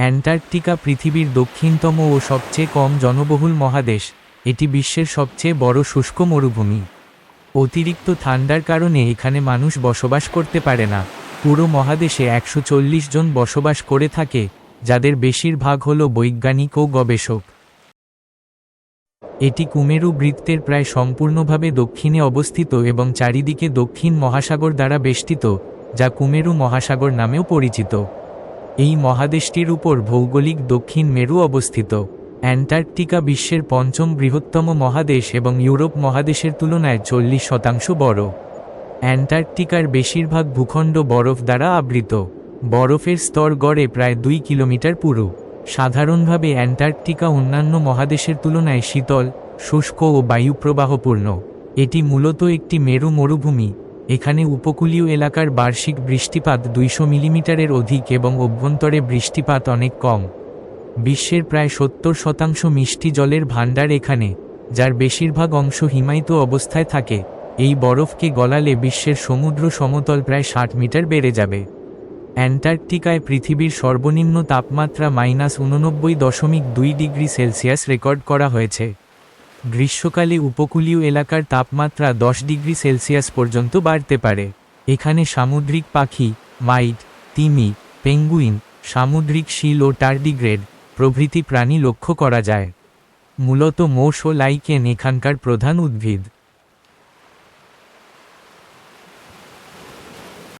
Antarctica পৃথিবীর দক্ষিণতম ও সবচেয়ে কম জনবহুল মহাদেশ। এটি বিশ্বের সবচেয়ে বড় শুষ্ক মরুভূমি। অতিরিক্ত ঠান্ডার কারণে এখানে মানুষ বসবাস করতে পারে না। পুরো মহাদেশে একশো চল্লিশ জন বসবাস করে থাকে, যাদের বেশিরভাগ হল বৈজ্ঞানিক ও গবেষক। এটি কুমেরু বৃত্তের প্রায় সম্পূর্ণভাবে দক্ষিণে অবস্থিত এবং চারিদিকে দক্ষিণ মহাসাগর দ্বারা বেষ্টিত, যা কুমেরু মহাসাগর নামেও পরিচিত। এই মহাদেশটির উপর ভৌগোলিক দক্ষিণ মেরু অবস্থিত। অ্যান্টার্কটিকা বিশ্বের পঞ্চম বৃহত্তম মহাদেশ এবং ইউরোপ মহাদেশের তুলনায় চল্লিশ শতাংশ বড়। অ্যান্টার্কটিকার বেশিরভাগ ভূখণ্ড বরফ দ্বারা আবৃত। বরফের স্তর গড়ে প্রায় দুই কিলোমিটার পুরু। সাধারণভাবে অ্যান্টার্কটিকা অন্যান্য মহাদেশের তুলনায় শীতল, শুষ্ক ও বায়ুপ্রবাহপূর্ণ। এটি মূলত একটি মেরু মরুভূমি। এখানে উপকূলীয় এলাকার বার্ষিক বৃষ্টিপাত দুইশো মিলিমিটারের অধিক এবং অভ্যন্তরে বৃষ্টিপাত অনেক কম। বিশ্বের প্রায় সত্তর শতাংশ মিষ্টি জলের ভাণ্ডার এখানে, যার বেশিরভাগ অংশ হিমায়িত অবস্থায় থাকে। এই বরফকে গলালে বিশ্বের সমুদ্র সমতল প্রায় ষাট মিটার বেড়ে যাবে। অ্যান্টার্কটিকায় পৃথিবীর সর্বনিম্ন তাপমাত্রা মাইনাস উননব্বই দশমিক দুই ডিগ্রি সেলসিয়াস রেকর্ড করা হয়েছে। গ্রীষ্মকালে উপকূলীয় এলাকার তাপমাত্রা দশ ডিগ্রি সেলসিয়াস পর্যন্ত বাড়তে পারে। এখানে সামুদ্রিক পাখি, মাইট, তিমি, পেঙ্গুইন, সামুদ্রিক শিল ও টার্ডিগ্রেড প্রভৃতি প্রাণী লক্ষ্য করা যায়। মূলত মোষ ও লাইকেন এখানকার প্রধান উদ্ভিদ।